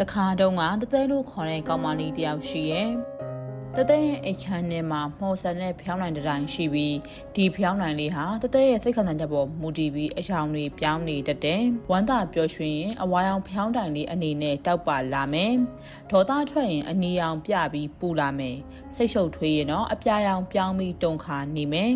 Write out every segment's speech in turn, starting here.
တခါတုန်းကတသက်လို့ခေါ်တဲ့ကောင်မလေးတယောက်ရှိရဲ့တသက်ရဲ့အိတ်ခမ်းထဲမှာမော်ဆန်တဲ့ဖျောင်းနိုင်တစ်တိုင်းရှိပြီးဒီဖျောင်းနိုင်လေးဟာတသက်ရဲ့စိတ်ခံစားချက်ပေါ်မူတည်ပြီးအချောင်တွေပြောင်းနေတတ်တယ်ဝမ်းသာပျော်ရွှင်ရင်အဝါရောင်ဖျောင်းတိုင်လေးအနေနဲ့တောက်ပါလာမယ်ဒေါသထွက်ရင်အနီရောင်ပြပြီးပူလာမယ်စိတ်ရှုပ်ထွေးရင်တော့အပြာရောင်ပြောင်းပြီးတုန်ခါနေမယ်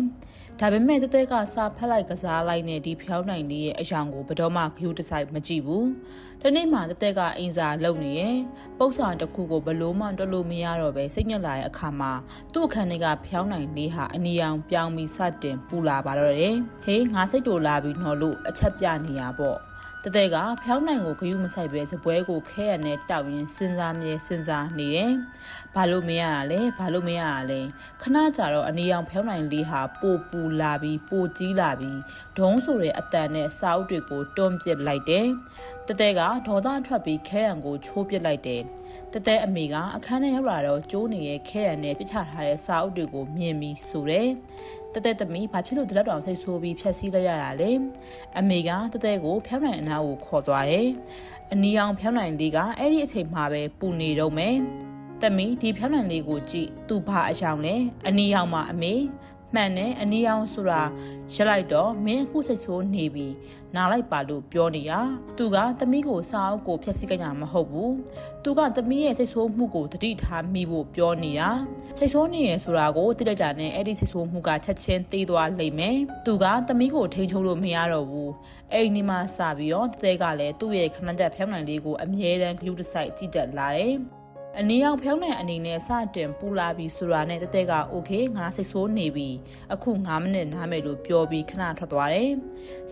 ဒါပေမဲ့တသက်ကစာဖက်လိုက်ကစားလိုက်တဲ့ဒီဖျောင်းနိုင်လေးရဲ့အယောင်ကိုဘယ်တော့မှခ ्यू တဆိုင်မကြည့်ဘူး။ဒီနေ့မှတသက်ကအိမ်စာလုပ်နေရင်ပု္ပ္ပာတစ်ခုကိုဘလို့မှတွက်လို့မရတော့ပဲစိတ်ညစ်လာတဲ့အခါမှာသူ့အခန်းထဲကဖျောင်းနိုင်လေးဟာအနီရောင်ပြောင်းပြီးစတင်ပူလာပါတော့တယ်။ဟေးငါစိတ်တူလာပြီးနော်လို့အချက်ပြနေရပေါ့။ တသက်ကဖျောင်းနိုင်ကိုဂယုမဆိုင်ပဲစပွဲကိုခဲရနဲ့တောက်ရင်စဉ်းစားမြဲစဉ်းစားနေတယ်။ဘာလို့မရတာလဲဘာလို့မရတာလဲခဏကြာတော့အနေအောင်ဖျောင်းနိုင်လေးဟာပိုပူလာပြီးပိုကြီးလာပြီးဒုံးဆိုတဲ့အတန်နဲ့စာအုပ်တွေကိုတွန်းပစ်လိုက်တယ်တတဲကဒေါသထွက်ပြီးခဲရန်ကိုချိုးပစ်လိုက်တယ် တတဲအမေကအခန်းထဲရောက်လာတော့ကျိုးနေတဲ့ခဲရန်နဲ့ပြစ်ချထားတဲ့စာအုပ်တွေကိုမြင်ပြီးဆိုတယ်တတဲသမီးဘာဖြစ်လို့တလက်တောင်စိတ်ဆိုးပြီးဖြက်စီးလိုက်ရတာလဲအမေကတတဲကိုဖျောင်းနိုင်အနာကိုခေါ်သွားတယ်အနီအောင်ဖျောင်းနိုင်လေးကအဲ့ဒီအချိန်မှာပဲပူနေတော့မယ်တမီဒီဖျောင်းနိုင်လေးကိုကြည့်သူဘာအယောင်လဲအနီအောင်မှာအမေ မှန်တယ်အနီအောင်ဆိုတာရက်လိုက်တော့မင်းအခုစိတ်ဆိုးနေပြီနားလိုက်ပါလို့ပြောနေရသူကသမီးကိုစာအုပ်ကိုဖျက်ဆီးကြတာမဟုတ်ဘူးသူကသမီးရဲ့စိတ်ဆိုးမှုကိုတတိထားမိဖို့ပြောနေတာစိတ်ဆိုးနေရဆိုတာကိုသိလိုက်တာနဲ့အဲ့ဒီစိတ်ဆိုးမှုကချက်ချင်းသိသွားလိမ့်မယ်သူကသမီးကိုထိန်ချုံလို့မရတော့ဘူးအဲ့ဒီမှာစပြီးတော့တသေးကလည်းသူ့ရဲ့ခမန်းတက်ဖျောင်းနိုင်လေးကိုအမြဲတမ်းဂရုတစိုက်ကြည့်တက်လာတယ် အနီအောင်ဖျောင်းတဲ့အနေနဲ့စတင်ပူလာပြီးဆိုတာနဲ့တတဲ့ကโอเคငါစိတ်ဆိုးနေပြီအခု9မိနစ်နားမယ်လို့ပြောပြီးခဏထွက်သွားတယ်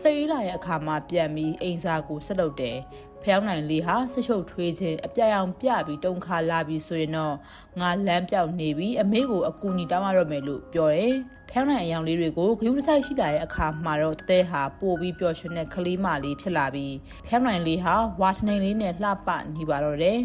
စိတ်အေးလာရဲ့အခါမှာပြန်ပြီးအိမ်စာကိုဆက်လုပ်တယ်ဖျောင်းနိုင်လေးဟာဆရှုပ်ထွေးခြင်းအပြတ်အောင်ပြပြီးတုံခါလာပြီးဆိုရင်တော့ငါလမ်းပြောက်နေပြီးအမေကိုအကူညီတောင်းရတော့မယ်လို့ပြောတယ်ဖျောင်းနိုင်အယောင်လေးတွေကိုဂရုတစိုက်ရှိလာတဲ့အခါမှာတော့တတဲ့ဟာပို့ပြီးပျော်ရွှင်တဲ့ကလေးမလေးဖြစ်လာပြီးဖျောင်းနိုင်လေးဟာဝါထနိုင်လေးနဲ့လှပနေပါတော့တယ်